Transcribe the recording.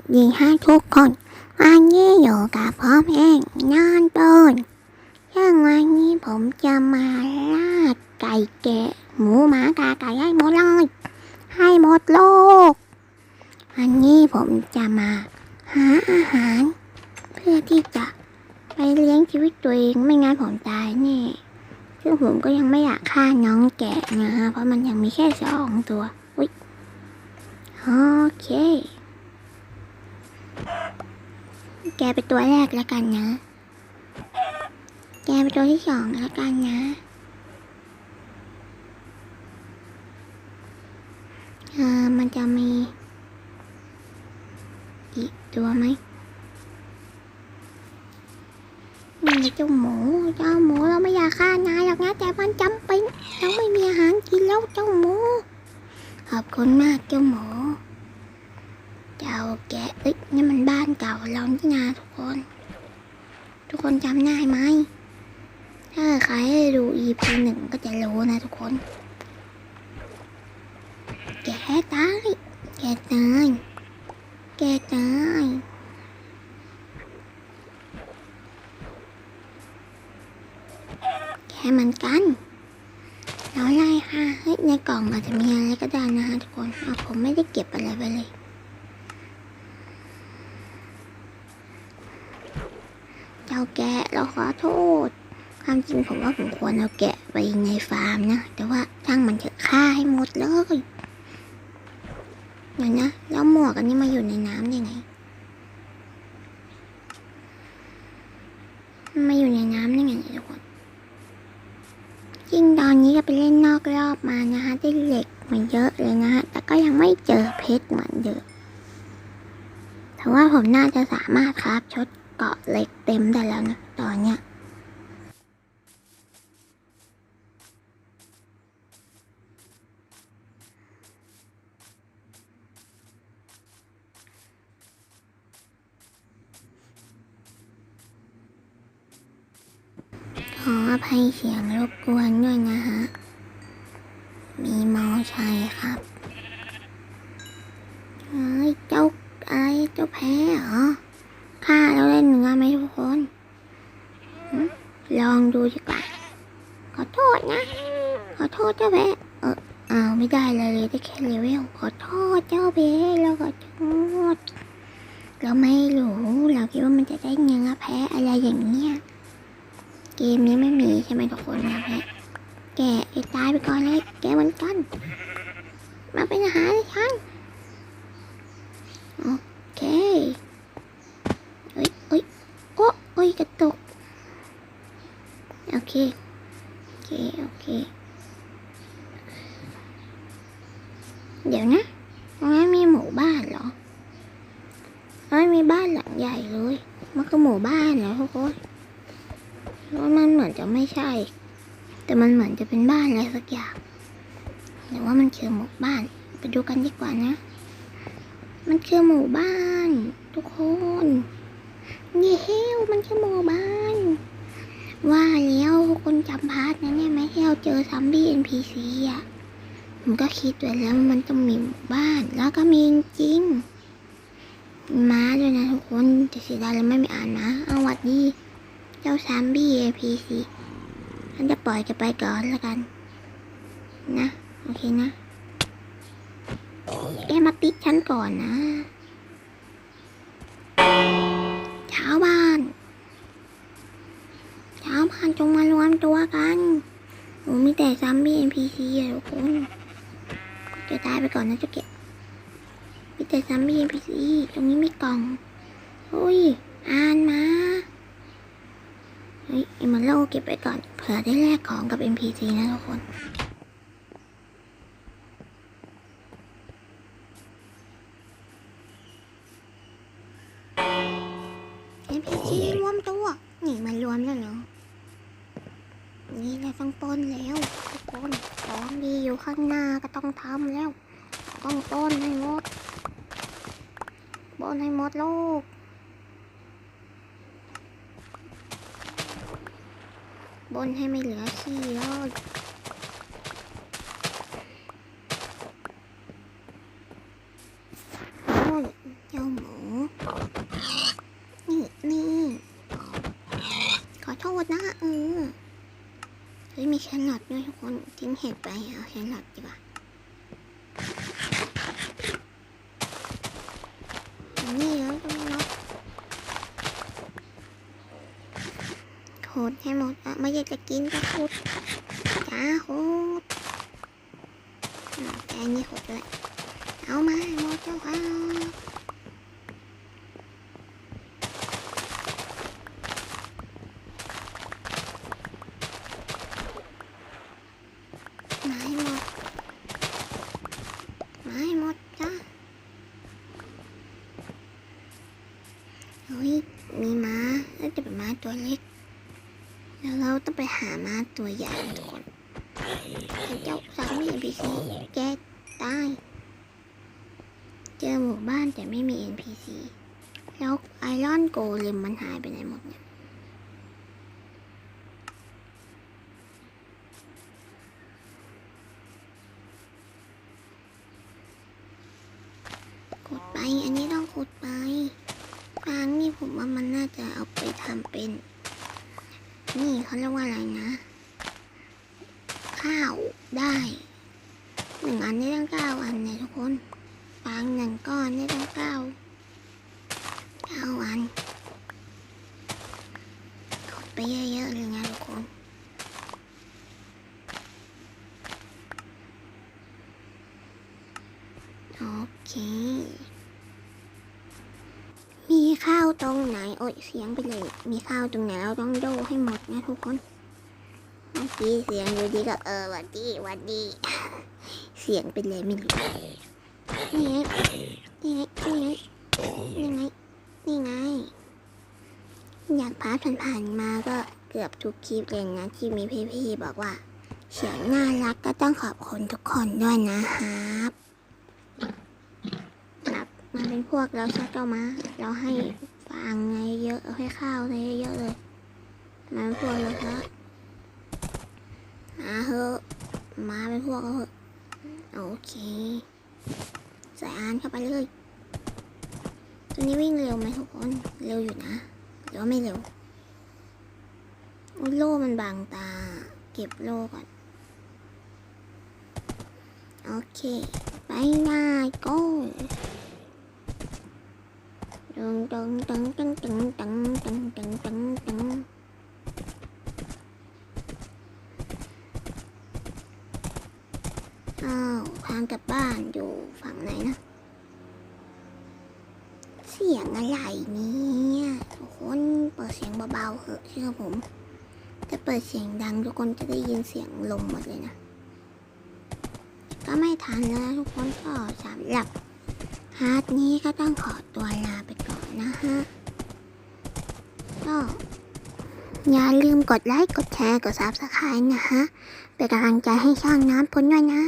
สดีให้ทุกคนวันนี้อยู่กับพ่อเองนอนตูนซึ่งวันนี้ผมจะมาลาดไก่แกะหมูหมากาไก่ให้หมดเลยให้หมดโลก วันนี้ผมจะมาหาอาหาร เพื่อที่จะไปเลี้ยงชีวิตตัวเองไม่งั้นผมตายแน่ซึ่งผมก็ยังไม่อยากฆ่าน้องแกะนะฮะเพราะมันยังมีแค่สองตัว อุ๊ย โอเค แกเป็นตัวแรกแล้วกันนะ แกเป็นตัวที่สองแล้วกันนะเออมันจะมี อีกตัวไหมนี่เจ้าหมู เจ้าหมูเราไม่อยากฆ่านายหรอกนะแต่มันจำเป็นเราไม่มีอาหารกินแล้วเจ้าหมู ขอบคุณมากเจ้าหมู เจ้าแกะเอ้ยนี่มันบ้า เก่าเรานี่นาทุกคน ทุกคนจำได้ไหมถ้าใครได้ดู EP หนึ่งก็จะรู้นะทุกคน แกตายแกตายแกตายแค่เหมือนกันแล้วไล่ค่ะเฮ้ยในกล่องอาจจะมีอะไรก็ได้นะฮะทุกคน เอาผมไม่ได้เก็บอะไรไปเลย เจ้าแกะเราขอโทษ ความจริงผมว่าผมควรเอาแกะไปในฟาร์มนะ แต่ว่าช่างมันเถอะฆ่าให้หมดเลยเดี๋ยวนะ แล้วหมวกอันนี้มาอยู่ในน้ำได้ไงมาอยู่ในน้ำได้ไงทุกคนจริงตอนนี้ก็ไปเล่นนอกรอบมานะคะได้เหล็กมาเยอะเลยนะฮะ แต่ก็ยังไม่เจอเพชรเหมือนเดิมแต่ว่าผมน่าจะสามารถคราฟชด เกาะเล็กเต็มได้แล้วนะตอนเนี้ยขออภัยเสียงรบกวนด้วยนะฮะ มีมอชัยครับเฮ้ย เจ้าอะไรเจ้าแพ้เหรอฆ่าแล้วได้เนื้อไหมทุกคนหึ ลองดูดีกว่า ขอโทษนะ ขอโทษเจ้าแพ้เอออ้าวไม่ได้เลยเลยได้แค่เลเวลขอโทษเจ้าแพ้แล้วขอโทษเราไม่รู้เราคิดว่ามันจะได้เนื้อแพ้อะไรอย่างเงี้ยเกมนี้ไม่มีใช่ไหมทุกคนนะแพ้แกไอ้ตายไปก่อนเลยแกเหมือนกัน มาเป็นอาหารให้ฉันโอเคเอ้ยเอ้ยโอ้โอ้ยกระตุก โอ เค โอเค โอเค เดี๋ยวนะตรงนั้นมีหมู่บ้านเหรอไม่มีบ้านหลังใหญ่เลย มันคือหมู่บ้านเหรอทุกคนว่ามันเหมือนจะไม่ใช่ แต่มันเหมือนจะเป็นบ้านอะไรสักอย่างหรือว่ามันคือหมู่บ้าน ไปดูกันดีกว่านะ มันคือหมู่บ้าน ทุกคนเย้เฮวมันคือหมู่บ้าน ว่าแล้วคนจำพาร์ทนั้นเนี่ยไหมที่เราเจอซัมบี้ NPC อะผมก็คิดไว้แล้วมันต้องมีหมู่บ้าน แล้วก็มีจริงม้าด้วยนะทุกคนแต่เสียดายเราไม่มีอ่านนะเอาวัดดีเจ้าซัมบี้ APC ฉันจะปล่อยแกไปก่อนแล้วกัน นะ โอเคนะแกมาติดฉันก่อนนะ จะตายไปก่อนนะเจ้าเก็บมีแต่ซัมบี้ NPC ตรงนี้มีกล่องอุ้ยอ่านมาเฮ้ยอ้มันเล่าเก็บไปก่อนเผื่อได้แลกของกับ NPC นะทุกคน NPC รวมตัว นี่มันรวมแล้วเหรอ นี่เราต้องป้นแล้วทุกคน ของดีอยู่ข้างหน้าก็ต้องทำแล้ว ต้องปล้นให้หมดปล้นให้หมดลูกบนให้ไม่เหลือขี้เลยโอ้ยเจ้าหมู แครอทด้วยทุกคนทิ้งเห็ดไปเอาแครอทดีกว่านี่แล้วต้องเนาโคตรให้หมดอะไม่อยากจะกินก็ขุดจ้าขุดแต่อันนี้ขุดด้วยเอามาให้หมดเจ้าค่ะมาให้หมดมาให้หมดจ้า เฮ้ยมีม้าแล้วจะเป็นม้าตัวเล็ก แล้วเราต้องไปหาม้าตัวใหญ่ทุกคนเจ้าสามีพีซีแกตายเจอหมู่บ้านแต่ไม่มี NPC แล้วไอรอนโกเลมมันหายไปไหนหมดเนี่ย ขุดไป อันนี้ต้องขุดไปฟางนี่ผมว่ามันน่าจะ เอาไปทำเป็น นี่เขาเรียกว่าอะไรนะ ข้าวได้หนึ่งอันได้ตั้งเก้าอันเนี่ยทุกคนฟางหนึ่งก้อนได้ตั้งเก้าเก้าอันขุดไปเยอะๆเลยนะทุกคนโอเค มีข้าวตรงไหน โอ้ ยเสียงไปเลย มีข้าวตรงไหนเราต้องโดให้หมดนะทุกคน เมื่อกี้เสียงอยู่ดีก็เออวัดดีวัดดี เสียงไปเลยไม่รู้นี่ไงนี่ไงนี่ไงนี่ไงนี่ไง อยากพาผ่านๆมาก็เกือบทุกคลิปเลยนะที่มีพี่ๆบอกว่าเสียงน่ารักก็ต้องขอบคุณทุกคนด้วยนะครับแบบมาเป็นพวกเราชักเจ้ามา เราให้างไงเยอะเอาให้ข้าวไงเยอะๆเลยมาเป็นพวกเราเถอะมาเถอะมาเป็นพวกเราเถอะโอเคใส่อานเข้าไปเลยตัวนี้วิ่งเร็วไหมทุกคนเร็วอยู่นะหรือว่าไม่เร็วอุ๊ยโล่มันบางตา เก็บโล่ก่อน โอเค ไปได้ก็ ตึงตึงตึงตึงตึงตึงตึงตึงตึงตึงอ้าวทางกลับบ้านอยู่ฝั่งไหนนะ เสียงอะไรเนี่ยทุกคนเปิดเสียงเบาๆเหอะเชื่อผมถ้าเปิดเสียงดังทุกคนจะได้ยินเสียงลมหมดเลยนะก็ไม่ทันแล้วทุกคนก็สำหรับฮาร์ดนี้ก็ต้องขอตัวลาไป นะฮะ ก็อย่าลืมกดไลค์ กดแชร์ กดซับสไครต์นะฮะ เป็นกำลังใจให้ช่างน้ำพ้นด้วยนะ